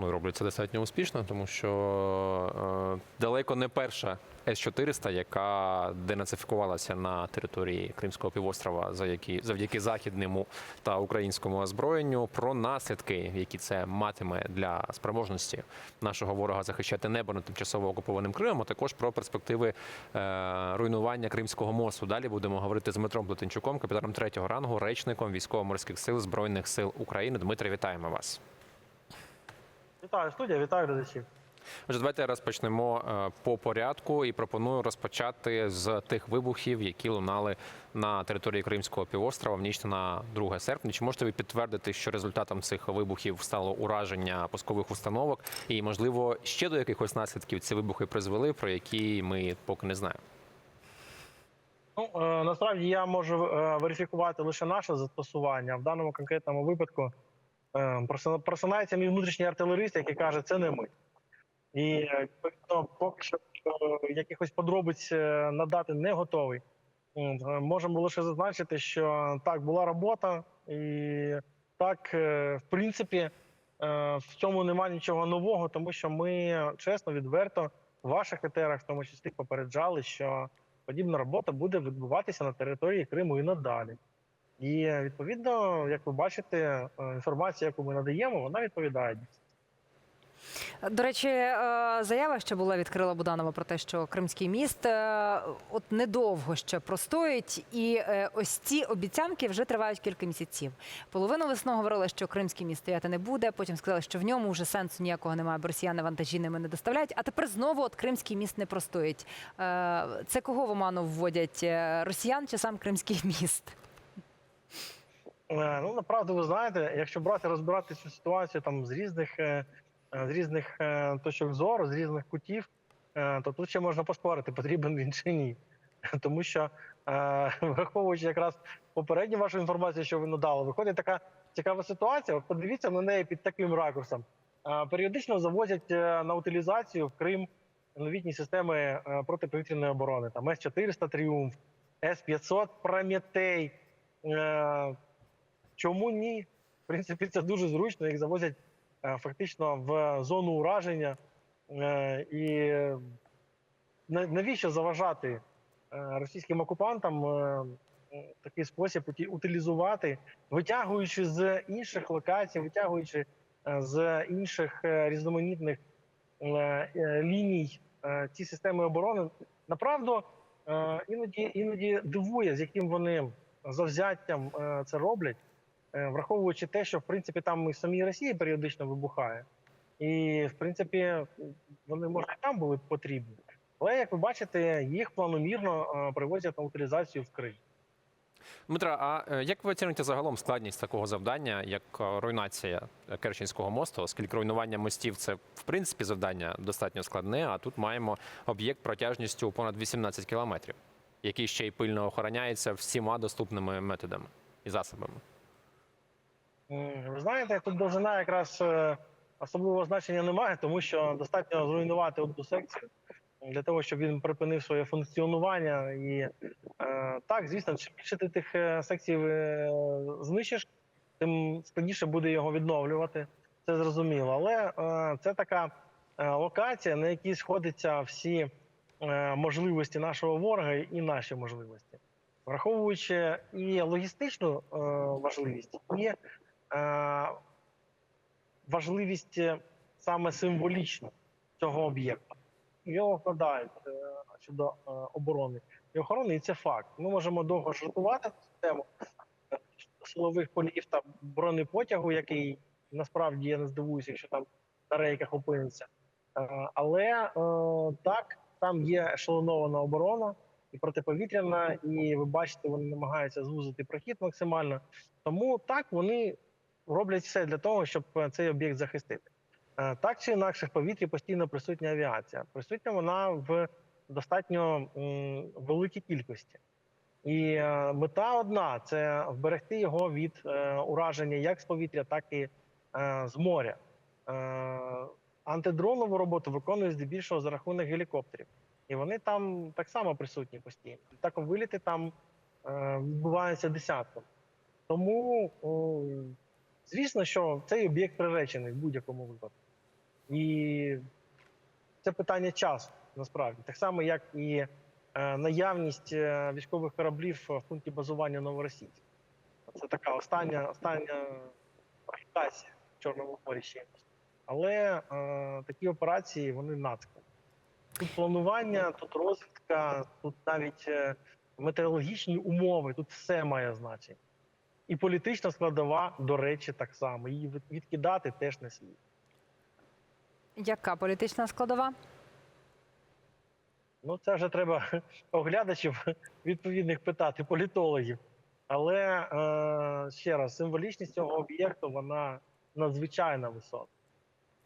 Ну, роблять це достатньо успішно, тому що е, далеко не перша С-400, яка денацифікувалася на території Кримського півострова завдяки, завдяки західному та українському озброєнню. Про наслідки, які це матиме для спроможності нашого ворога захищати небо над тимчасово окупованим Кримом, а також про перспективи е, руйнування Кримського мосту. Далі будемо говорити з Дмитром Плетенчуком, капітаном третього рангу, речником військово-морських сил збройних сил України. Дмитре, вітаємо вас. Вітаю студія, вітаю глядачів. Отже, давайте розпочнемо е, по порядку і пропоную розпочати з тих вибухів, які лунали на території Кримського півострова в ніч на 2 серпня. Чи можете ви підтвердити, що результатом цих вибухів стало ураження пускових установок, і можливо ще до якихось наслідків ці вибухи призвели, про які ми поки не знаємо? Ну е, насправді я можу е, верифікувати лише наше застосування. В даному конкретному випадку просинається мій внутрішній артилерист, який каже, це не ми. І відповідно, поки що е, якихось подробиць е, надати не готовий. Е, Можемо лише зазначити, що так була робота, і так, в принципі, в цьому немає нічого нового, тому що ми чесно, відверто в ваших етерах, в тому числі, попереджали, що подібна робота буде відбуватися на території Криму і надалі. І відповідно, як ви бачите, е, інформація, яку ми надаємо, вона відповідає. До речі, е, заява ще була відкрила Буданова про те, що Кримський міст е, от недовго ще простоїть, і ось ці обіцянки вже тривають кілька місяців. Половину весну говорили, що Кримський міст стояти не буде. Потім сказали, що в ньому вже сенсу ніякого немає, бо росіяни вантажі ними не доставляють. А тепер знову от Кримський міст не простоїть. Це кого в оману вводять? Росіян чи сам Кримський міст? Е, Ну, направду, ви знаєте, якщо брати розбирати цю ситуацію там з різних е, е, з різних точок зору, з різних кутів, то тут ще можна поспорити, потрібен він чи ні. Тому що, враховуючи якраз попередню вашу інформацію, що ви надали, виходить така цікава ситуація. От подивіться на неї під таким ракурсом. Періодично завозять на утилізацію в Крим новітні системи протиповітряної оборони. Там С-400 Тріумф, С-500 Прометей. Е, Чому ні? В принципі, це дуже зручно. Їх завозять е, фактично в зону ураження. Е, І навіщо заважати е, російським окупантам е, такий спосіб утилізувати, витягуючи з інших локацій, витягуючи з інших різноманітних ліній ці системи оборони. Направду іноді іноді дивує, з яким вони завзяттям е, це роблять. Е, враховуючи те, що в принципі там і в самій Росії періодично вибухає, і в принципі вони може там були потрібні. Але як ви бачите, їх планомірно е, привозять на утилізацію в Крим. Дмитра, а як ви оцінюєте загалом складність такого завдання, як руйнація Керченського мосту, оскільки руйнування мостів це в принципі завдання достатньо складне, а тут маємо об'єкт протяжністю понад 18 кілометрів, який ще й пильно охороняється всіма доступними методами і засобами. Ви знаєте, тут довжина якраз е, особливого значення немає, тому що достатньо зруйнувати одну секцію для того, щоб він припинив своє функціонування. І е, так, звісно, чим більше ти тих е, секцій е, знищиш, тим складніше буде його відновлювати. Це зрозуміло. Але е, це така е, локація, на якій сходяться всі е, можливості нашого ворога і наші можливості, враховуючи і логістичну е, важливість, і е, важливість е, саме символічну цього об'єкта. Його вкладають е, щодо е, оборони і охорони, і це факт. Ми можемо довго жартувати на цю тему е, силових полів та бронепотягу, який насправді я не здивуюся, якщо там на рейках опиниться. Е, Але е, так, там є ешелонована оборона і протиповітряна, і ви бачите, вони намагаються звузити прохід максимально. Тому так вони роблять все для того, щоб е, цей об'єкт захистити. Е, Так чи інакше, в повітрі постійно присутня авіація. Присутня вона в достатньо великій кількості. І е, мета одна це вберегти його від ураження як з повітря, так і з моря. Антидронову роботу виконують здебільшого за рахунок гелікоптерів. І вони там так само присутні постійно. Так виліти там е, відбуваються десятком. Тому, о, звісно, що цей об'єкт приречений в будь-якому випадку. І це питання часу, насправді. Так само, як і е, наявність е, військових кораблів в пункті базування Новоросійськ. Це така остання, остання агітація в Чорному морі ще. Але е, такі операції вони нацькі. Тут планування, тут розвідка, тут навіть е, метеорологічні умови, тут все має значення. І політична складова, до речі, так само. Її відкидати теж не слід. Яка політична складова? Ну, це вже треба оглядачів відповідних питати, політологів. Але е, ще раз, символічність цього об'єкту вона надзвичайно висока.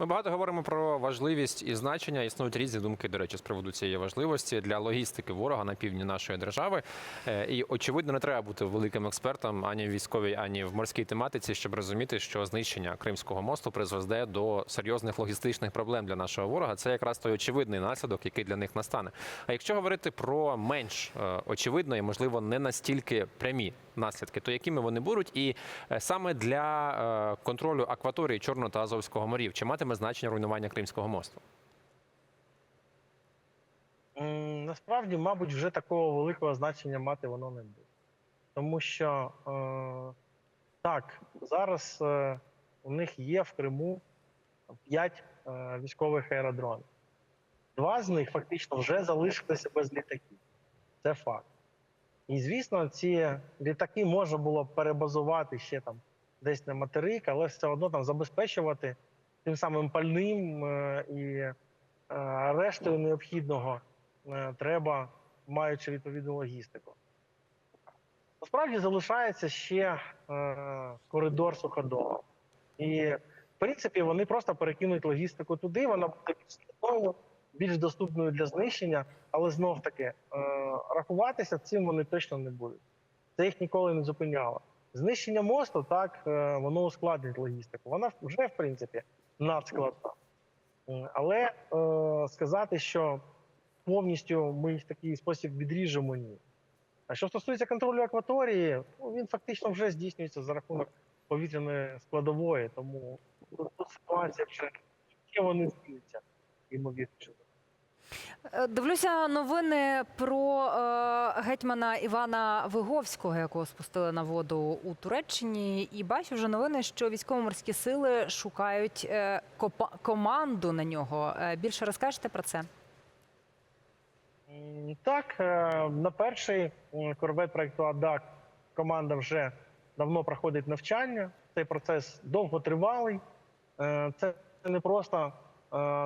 Ми багато говоримо про важливість і значення. Існують різні думки, до речі, з приводу цієї важливості для логістики ворога на півдні нашої держави. Е, І очевидно, не треба бути великим експертом ані в військовій, ані в морській тематиці, щоб розуміти, що знищення Кримського мосту призведе до серйозних логістичних проблем для нашого ворога. Це якраз той очевидний наслідок, який для них настане. А якщо говорити про менш е, очевидно і можливо не настільки прямі наслідки, то якими вони будуть, і е, саме для контролю акваторії Чорного та Азовського морів, чи матиме значення руйнування Кримського мосту? Насправді, мабуть, вже такого великого значення мати воно не буде. Тому що е, так, зараз е, у них є в Криму 5 е, військових аеродромів. Два з них фактично вже залишилися без літаків. Це факт. І звісно, ці літаки можна було перебазувати ще там десь на материк, але все одно там забезпечувати тим самим пальним е, і е, рештою необхідного е, треба, маючи відповідну логістику. Насправді залишається ще коридор суходолу. І, в принципі, вони просто перекинуть логістику туди, вона буде більш більш доступною для знищення, але знов таки рахуватися цим вони точно не будуть. Це їх ніколи не зупиняло. Знищення мосту, так, воно ускладнить логістику. Вона вже, в принципі, надскладна. М, Але е, сказати, що повністю ми їх в такий спосіб відріжемо, ні. А що стосується контролю акваторії, ну, він фактично вже здійснюється за рахунок повітряної складової, тому тут, ситуація вже не зміниться, ймовірно. Е, Дивлюся новини про е, гетьмана Івана Виговського, якого спустили на воду у Туреччині, і бачу вже новини, що військово-морські сили шукають е, команду на нього. Е, більше розкажете про це? Так, е, на перший корвет проекту АДАК команда вже давно проходить навчання. Цей процес довготривалий. Це не просто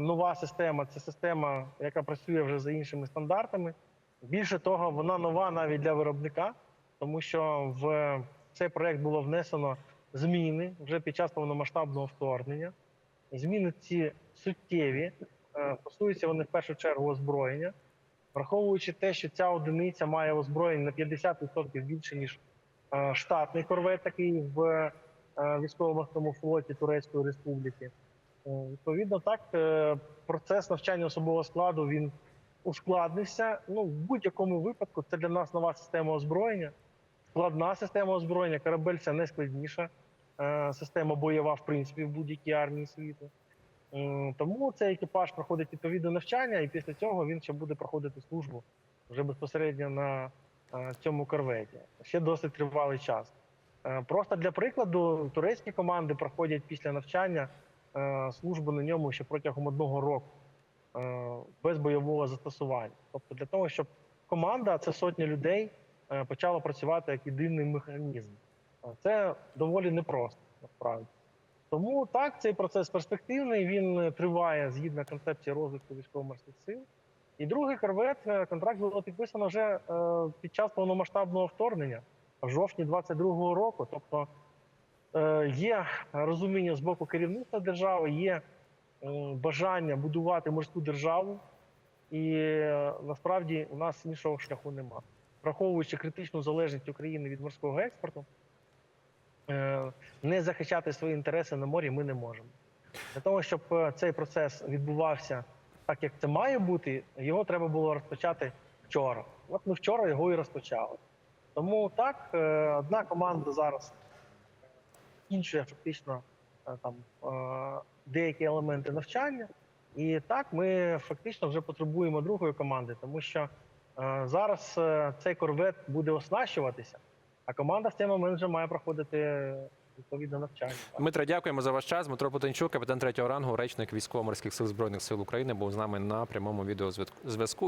нова система, це система, яка працює вже за іншими стандартами. Більше того, вона нова навіть для виробника, тому що в цей проект було внесено зміни вже під час повномасштабного вторгнення. Зміни ці суттєві, е, стосуються вони в першу чергу озброєння. Враховуючи те, що ця одиниця має озброєння на 50% більше, ніж е, штатний корвет, такий в е, військово-морському флоті Турецької Республіки. Е, Відповідно, так, е, процес навчання особового складу він ускладнився. Ну, в будь-якому випадку це для нас нова система озброєння, складна система озброєння. Корабель це не складніша е, система бойова, в принципі, в будь-якій армії світу. Тому цей екіпаж проходить відповідне навчання, і після цього він ще буде проходити службу вже безпосередньо на цьому корветі. Ще досить тривалий час. Просто для прикладу, турецькі команди проходять після навчання службу на ньому ще протягом одного року е, без бойового застосування. Тобто, для того, щоб команда, це сотня людей, е, почала працювати як єдиний механізм. Е, Це доволі непросто насправді. Тому так, цей процес перспективний, він е, триває згідно концепції розвитку військово-морських сил. І другий корвет, е, контракт було підписано вже е, під час повномасштабного вторгнення в жовтні 22-го року. Тобто е, є розуміння з боку керівництва держави, є е, бажання будувати морську державу, і е, насправді у нас іншого шляху нема. Враховуючи критичну залежність України від морського експорту, е, не захищати свої інтереси на морі ми не можемо. Для того, щоб е, цей процес відбувався так як це має бути, його треба було розпочати вчора. От ми вчора його і розпочали. Тому так, е, одна команда зараз іншує фактично е, там е, деякі елементи навчання. І так ми фактично вже потребуємо другої команди, тому що е, зараз цей корвет буде оснащуватися, а команда в цей момент вже має проходити відповідне навчання. Дмитре, дякуємо за ваш час. Дмитро Потенчук, капітан третього рангу, речник військово-морських сил збройних сил України, був з нами на прямому відеозв'язку.